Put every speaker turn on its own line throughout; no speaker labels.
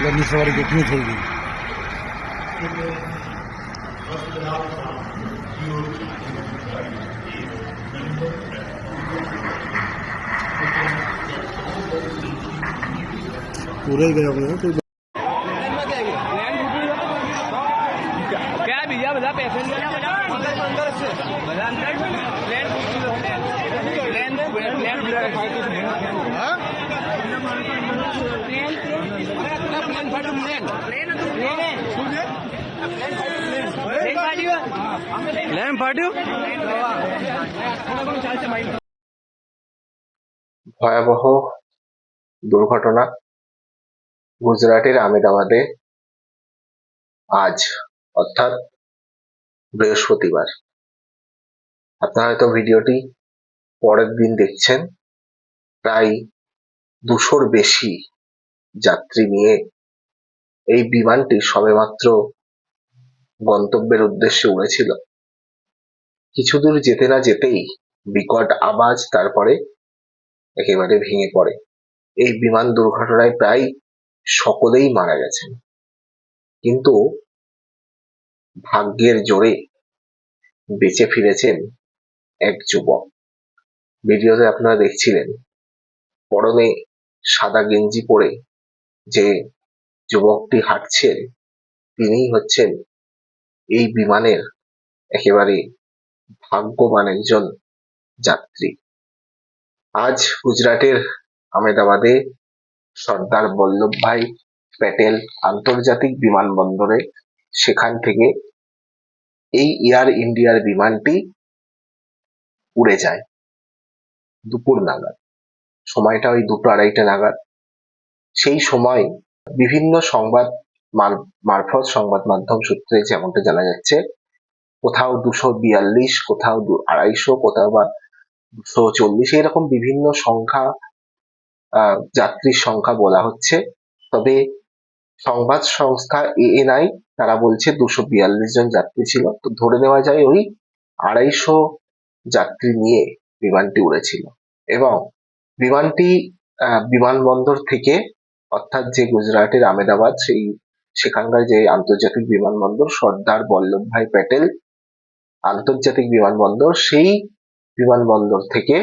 એટલે સવારી કેટલી થઈ ગઈ પૂરે ગયા આપણે প্লেন
ভয়াবহ দুর্ঘটনা গুজরাটের আমেদাবাদে আজ অর্থাৎ বৃহস্পতিবার। আপনারা হয়তো ভিডিওটি পরের দিন দেখছেন। প্রায় দুশোর বেশি যাত্রী নিয়ে এই বিমানটি সবেমাত্র গন্তব্যের উদ্দেশ্যে উড়েছিল। কিছু দূর যেতে না যেতেই বিকট আওয়াজ তারপরে একেবারে ভেঙে পড়ে। এই বিমান দুর্ঘটনায় প্রায় সকলেই মারা গেছেন। কিন্তু ভাগ্যের জোরে বেঁচে ফিরেছেন এক যুবক। ভিডিওতে আপনারা দেখছিলেন, পরনে সাদা গেঞ্জি পরে যে যুবকটি হাঁটছেন, তিনিই হচ্ছেন এই বিমানের একেবারে ভাগ্যবান একজন যাত্রী। আজ গুজরাটের আমেদাবাদে সর্দার বল্লভভাই প্যাটেল আন্তর্জাতিক বিমানবন্দরে সেখান থেকে এই এয়ার ইন্ডিয়ার বিমানটি উড়ে যায় দুপুর নাগাদ। সময়টা ওই দুটো আড়াইটা নাগাদ। সেই সময় বিভিন্ন সংবাদ মার- মারফত সংবাদ মাধ্যম সূত্রে যেমনটা জানা যাচ্ছে, কোথাও দুশো বিয়াল্লিশ, কোথাও আড়াইশো, কোথাও বা দুশো চল্লিশ, এরকম বিভিন্ন সংখ্যা যাত্রীর সংখ্যা বলা হচ্ছে। তবে সংবাদ সংস্থা এএনআই তারা বলছে দুশো বিয়াল্লিশ জন যাত্রী ছিল। তো ধরে নেওয়া যায় ওই আড়াইশো যাত্রী নিয়ে বিমানটি উড়েছিল। এবং বিমানটি বিমানবন্দর থেকে অর্থাৎ যে গুজরাটের আমেদাবাদ সেই সেখানকার যে আন্তর্জাতিক বিমানবন্দর সর্দার বল্লভভাই প্যাটেল আন্তর্জাতিক বিমানবন্দর, সেই বিমানবন্দর থেকে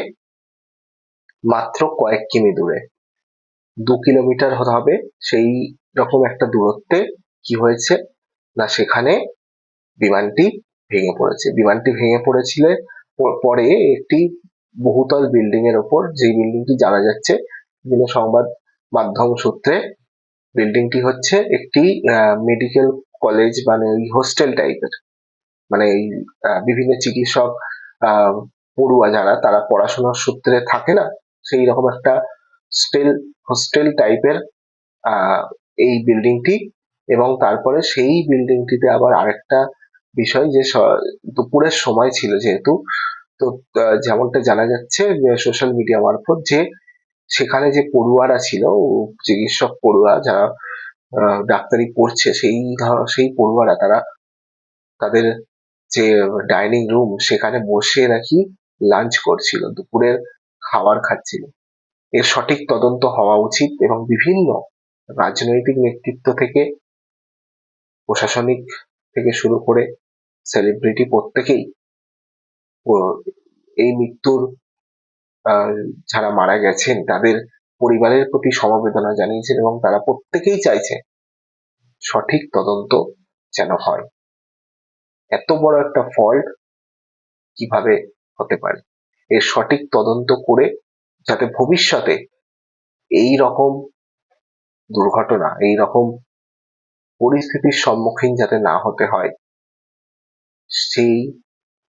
মাত্র কয়েক কিমি দূরে। দু কিলোমিটার হবে। সেই রকম একটা দূরত্বে কি হয়েছে? না, সেখানে বিমানটি ভেঙে পড়েছে। বিমানটি ভেঙে পড়েছিল পরে একটি বহুতল বিল্ডিং এর ওপর যে বিল্ডিংটি জানা যাচ্ছে, বিভিন্ন সংবাদ মাধ্যম সূত্রে বিল্ডিংটি হচ্ছে একটি মেডিকেল কলেজ মানে ওই হোস্টেল টাইপের মানে এই বিভিন্ন চিকিৎসক পড়ুয়া যারা, তারা পড়াশোনার সূত্রে থাকে না, সেই রকম একটা হোস্টেল হোস্টেল টাইপের এই বিল্ডিংটি এবং তারপরে সেই বিল্ডিংটিতে আবার আরেকটা বিষয় যে দুপুরের সময় ছিল যেহেতু, তো যেমনটা জানা যাচ্ছে সোশ্যাল মিডিয়া মারফত যে সেখানে যে পড়ুয়ারা ছিল চিকিৎসক পড়ুয়া যারা ডাক্তারি পড়ছে, সেই সেই পড়ুয়ারা তারা তাদের যে ডাইনিং রুম, সেখানে বসে নাকি লাঞ্চ করছিল, দুপুরের খাবার খাচ্ছিল। এর সঠিক তদন্ত হওয়া উচিত এবং বিভিন্ন রাজনৈতিক নেতৃত্ব থেকে, প্রশাসনিক থেকে শুরু করে সেলিব্রিটি প্রত্যেকেই এই মৃত্যুর যারা মারা গেছেন, তাদের পরিবারের প্রতি সমবেদনা জানিয়েছেন এবং তারা প্রত্যেকেই চাইছে সঠিক তদন্ত যেন হয়। এত বড় একটা ফল্ট কীভাবে হতে পারে? এর সঠিক তদন্ত করে যাতে ভবিষ্যতে এই রকম দুর্ঘটনা, এই রকম পরিস্থিতির সম্মুখীন যাতে না হতে হয়, সেই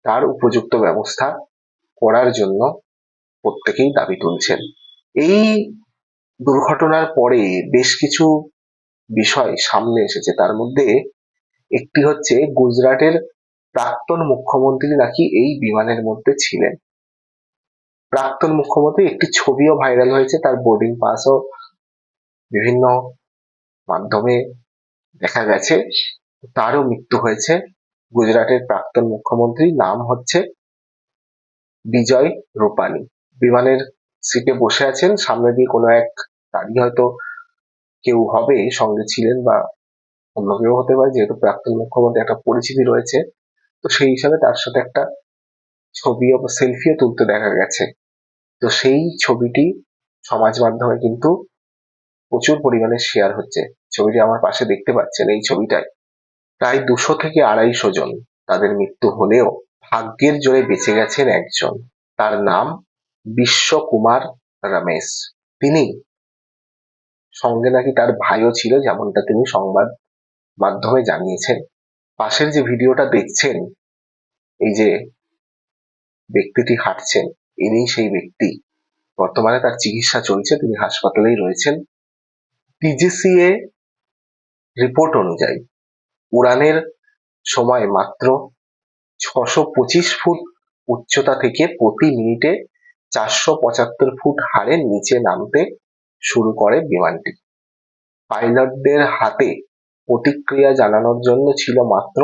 তার উপযুক্ত ব্যবস্থা করার জন্য প্রত্যেকেই দাবি তুলছেন। এই দুর্ঘটনার পরে বেশ কিছু বিষয় সামনে এসেছে। তার মধ্যে একটি হচ্ছে, গুজরাটের প্রাক্তন মুখ্যমন্ত্রী নাকি এই বিমানের মধ্যে ছিলেন। প্রাক্তন মুখ্যমন্ত্রী একটি ছবিও ভাইরাল হয়েছে, তার বোর্ডিং পাসও বিভিন্ন মাধ্যমে দেখা গেছে। তারও মৃত্যু হয়েছে। গুজরাটের প্রাক্তন মুখ্যমন্ত্রী নাম হচ্ছে বিজয় রূপানি। বিমানের সিটে বসে আছেন। সামনে দিয়ে কোনো এক গাড়ি হয়তো কেউ হবে, সঙ্গে ছিলেন বা অন্য কেউ হতে পারে, যেহেতু প্রাক্তন মুখ্যমন্ত্রী একটা পরিচিতি রয়েছে। তো সেই হিসাবে তার সাথে একটা ছবিও বা সেলফিও তুলতে দেখা গেছে। তো সেই ছবিটি সমাজ মাধ্যমে কিন্তু প্রচুর পরিমাণে শেয়ার হচ্ছে। ছবিটি আমার পাশে দেখতে পাচ্ছেন এই ছবিটায়। প্রায় দুশো থেকে আড়াইশো জন তাদের মৃত্যু হলেও ভাগ্যের জোরে বেঁচে গেছেন একজন। তার নাম বিশ্বকুমার রমেশ। তিনি সঙ্গে নাকি তার ভাইও ছিল, যেমনটা তিনি সংবাদ মাধ্যমে জানিয়েছেন। পাশের যে ভিডিওটা দেখছেন, এই যে ব্যক্তিটি হাঁটছেন, ইনি সেই ব্যক্তি। বর্তমানে তার চিকিৎসা চলছে, তিনি হাসপাতালেই রয়েছেন। টিজিসিএ রিপোর্ট অনুযায়ী, উড়ানের সময় মাত্র ছশো পঁচিশ ফুট উচ্চতা থেকে প্রতি মিনিটে চারশো পঁচাত্তর ফুট হারে নিচে নামতে শুরু করে বিমানটি। পাইলটদের হাতে প্রতিক্রিয়া জানানোর জন্য ছিল মাত্র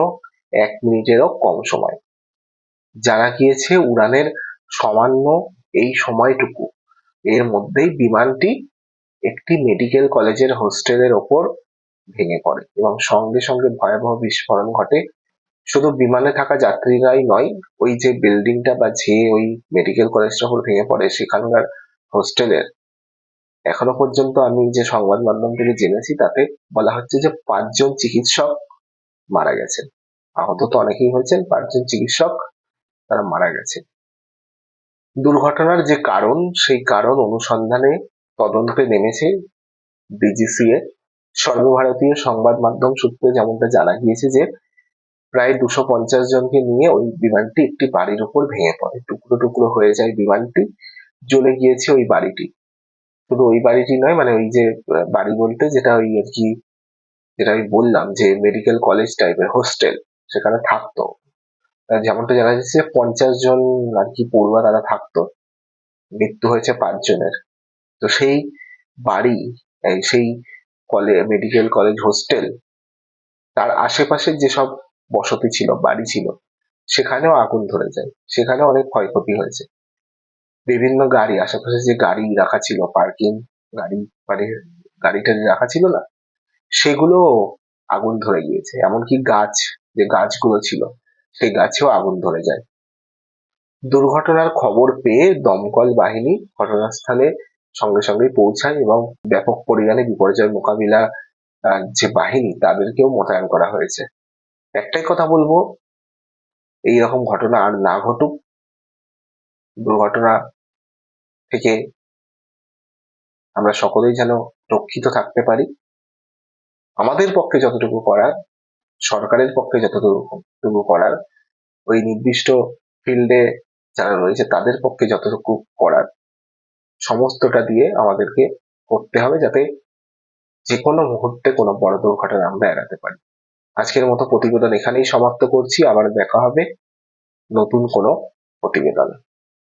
এক মিনিটেরও কম সময়। জানা গিয়েছে, উড়ানের সামান্য এই সময়টুকু। এর মধ্যেই বিমানটি একটি মেডিকেল কলেজের হোস্টেলের ওপর ভেঙে পড়ে এবং সঙ্গে সঙ্গে ভয়াবহ বিস্ফোরণ ঘটে শুধু বিমানে থাকা যাত্রীরাই নয়, ওই যে বিল্ডিংটা বা যে ওই মেডিকেল কলেজটার উপর ভেঙে পড়ে, সেখানকার হোস্টেলের। এখনও পর্যন্ত আমি যে সংবাদ মাধ্যম থেকে জেনেছি, তাতে বলা হচ্ছে যে পাঁচজন চিকিৎসক মারা গেছেন। আহত তো অনেকেই হয়েছেন, পাঁচজন চিকিৎসক তারা মারা গেছে দুর্ঘটনার যে কারণ, সেই কারণ অনুসন্ধানে তদন্তে নেমেছে ডিজিসিএ। সর্বভারতীয় সংবাদ মাধ্যম সূত্রে যেমনটা জানা গিয়েছে যে প্রায় দুশো পঞ্চাশ জনকে নিয়ে ওই বিমানটি একটি বাড়ির উপর ভেঙে পড়ে। টুকরো টুকরো হয়ে যায় বিমানটি, জ্বলে গিয়েছে ওই বাড়িটি। শুধু ওই বাড়িটি নয় মানে ওই যে বাড়ি বলতে যেটা ওই আর কি, যেটা আমি বললাম যে মেডিকেল কলেজ টাইপের হোস্টেল, সেখানে থাকতো। যেমনটা জানা যাচ্ছে পঞ্চাশ জন আর কি পড়ুয়া তারা থাকতো, মৃত্যু হয়েছে পাঁচজনের তো সেই বাড়ি সেই কলেজ মেডিকেল কলেজ হোস্টেল, তার আশেপাশের যেসব বসতি ছিল, বাড়ি ছিল, সেখানেও আগুন ধরে যায়, সেখানে অনেক ক্ষয়ক্ষতি হয়েছে। বিভিন্ন গাড়ি, আশেপাশে যে গাড়ি রাখা ছিল পার্কিং গাড়ি মানে গাড়ি টাড়ি রাখা ছিল না, সেগুলো আগুন ধরে গিয়েছে। এমনকি গাছ, যে গাছগুলো ছিল, সেই গাছেও আগুন ধরে যায়। দুর্ঘটনার খবর পেয়ে দমকল বাহিনী ঘটনাস্থলে সঙ্গে সঙ্গে পৌঁছায় এবং ব্যাপক পরিমাণে বিপর্যয় মোকাবিলা যে বাহিনী, তাদেরকেও মোতায়েন করা হয়েছে। একটাই কথা বলব এই রকম ঘটনা আর না ঘটুক। দুর্ঘটনা থেকে আমরা সকলেই যেন রক্ষিত থাকতে পারি। আমাদের পক্ষে যতটুকু করার, সরকারের পক্ষে যতটুকু করার, ওই নির্দিষ্ট ফিল্ডে যারা রয়েছে তাদের পক্ষে যতটুকু করার, সমস্তটা দিয়ে আমাদেরকে করতে হবে যাতে যে কোনো মুহূর্তে কোনো বড় দুর্ঘটনা আমরা এড়াতে পারি। আজকের মতো প্রতিবেদন এখানেই সমাপ্ত করছি। আবার দেখা হবে নতুন কোনো প্রতিবেদন।